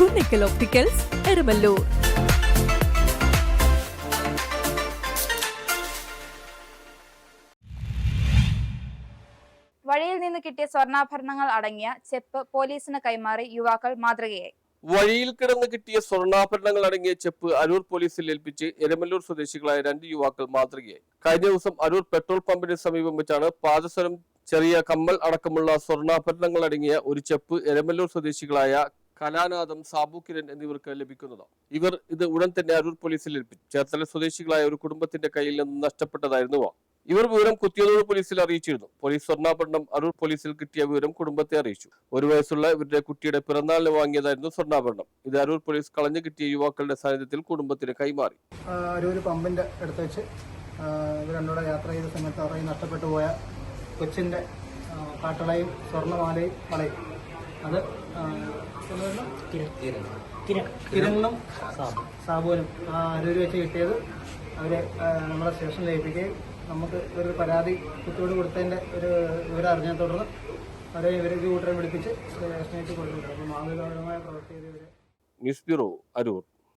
Kunnickal opticals Erumalloor വഴിയിൽ നിന്ന് കിട്ടിയ സ്വർണാഭരണങ്ങൾ അടങ്ങിയ ചെപ്പ് പോലീസിന് കൈമാറി യുവാക്കൾ മാതൃകയായി. വഴിയിൽ കിടന്ന് കിട്ടിയ സ്വർണാഭരണങ്ങൾ അടങ്ങിയ ചെപ്പ് അരൂർ പോലീസിൽ ഏൽപ്പിച്ച് എരമല്ലൂർ സ്വദേശികളായ രണ്ട് യുവാക്കൾ മാതൃകയായി. കഴിഞ്ഞ ദിവസം അരൂർ പെട്രോൾ പമ്പിന് സമീപം വെച്ചാണ് പാദസരം ചെറിയ കമ്മൽ അടക്കമുള്ള സ്വർണാഭരണങ്ങൾ അടങ്ങിയ ഒരു ചെപ്പ് എരമല്ലൂർ സ്വദേശികളായ കലാനാഥം സാബു കിരൺ എന്നിവർക്ക് ലഭിക്കുന്നത്. ഇവർ ഇത് ഉടൻ തന്നെ അരൂർ പോലീസിൽ ഏൽപ്പിച്ചു. ചേർത്തല സ്വദേശികളായ ഒരു കുടുംബത്തിന്റെ കയ്യിൽ നിന്ന് നഷ്ടപ്പെട്ടതായിരുന്നു ഇവർ വിവരം കുത്തിയതോട് പോലീസിൽ അറിയിച്ചിരുന്നു. പോലീസ് സ്വർണാഭരണം അരൂർ പോലീസിൽ കിട്ടിയ വിവരം കുടുംബത്തെ അറിയിച്ചു. ഒരു വയസ്സുള്ള ഇവരുടെ കുട്ടിയുടെ പിറന്നാളിന് വാങ്ങിയതായിരുന്നു സ്വർണാഭരണം. ഇത് അരൂർ പോലീസ് കളഞ്ഞു കിട്ടിയ യുവാക്കളുടെ സാന്നിധ്യത്തിൽ കുടുംബത്തിന് കൈമാറി. അരൂർ പമ്പിന്റെ അടുത്ത് വെച്ച് ആ, യാത്ര ചെയ്ത സമയത്ത് അവരെ നഷ്ടപ്പെട്ടു പോയ കൊച്ചിന്റെ കാട്ടളയും സ്വർണമാലയും വളയും അത്? കിരണിനും സാബുവിനും ആ അരൂര് വെച്ച് കിട്ടിയത് അവരെ നമ്മുടെ സ്റ്റേഷനിൽ ഏൽപ്പിക്കുകയും നമുക്ക് ഒരു പരാതി കുത്തിയോട് കൊടുത്തതിന്റെ ഒരു വിവരം അറിഞ്ഞാൽ തുടർന്ന് അവരെ ഇവരെ കൂട്ടരെ വിളിപ്പിച്ച് സ്റ്റേഷനിലേക്ക് കൊണ്ടുവിട്ടു അപ്പം മാതൃകാപരമായ പ്രവൃത്തി ഇവരെ ന്യൂസ് ബ്യൂറോ അരൂർ.